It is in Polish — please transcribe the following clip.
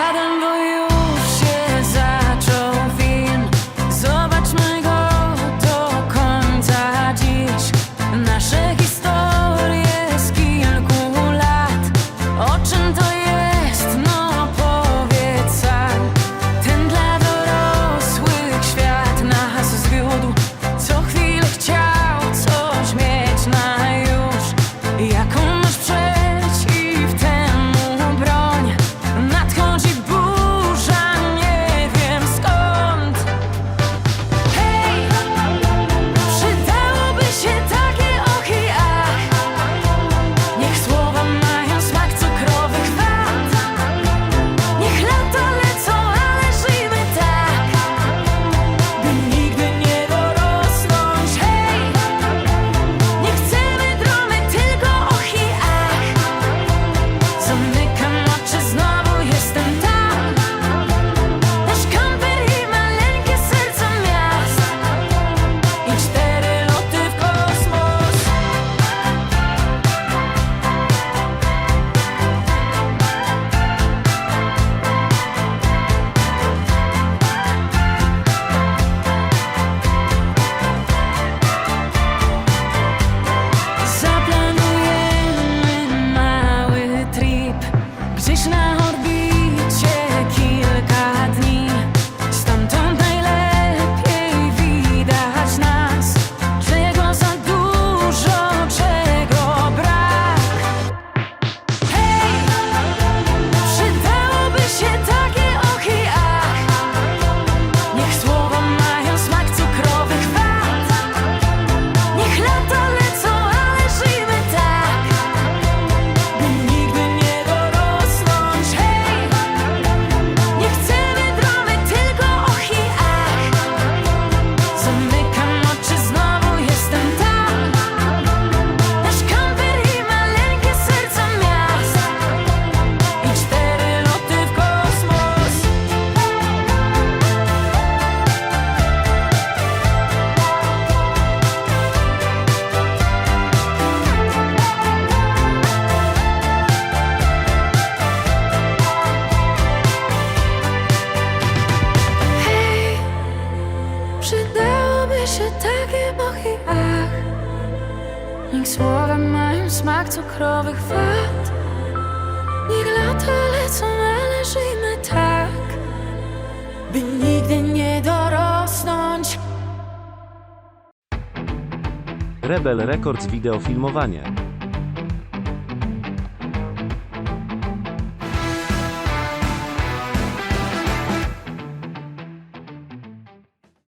had. Słyszę takie mochi ach. Niech słowa mają smak cukrowych wad. Niech lata lecą, ale żyjmy tak By nigdy nie dorosnąć. Rebel Records Videofilmowanie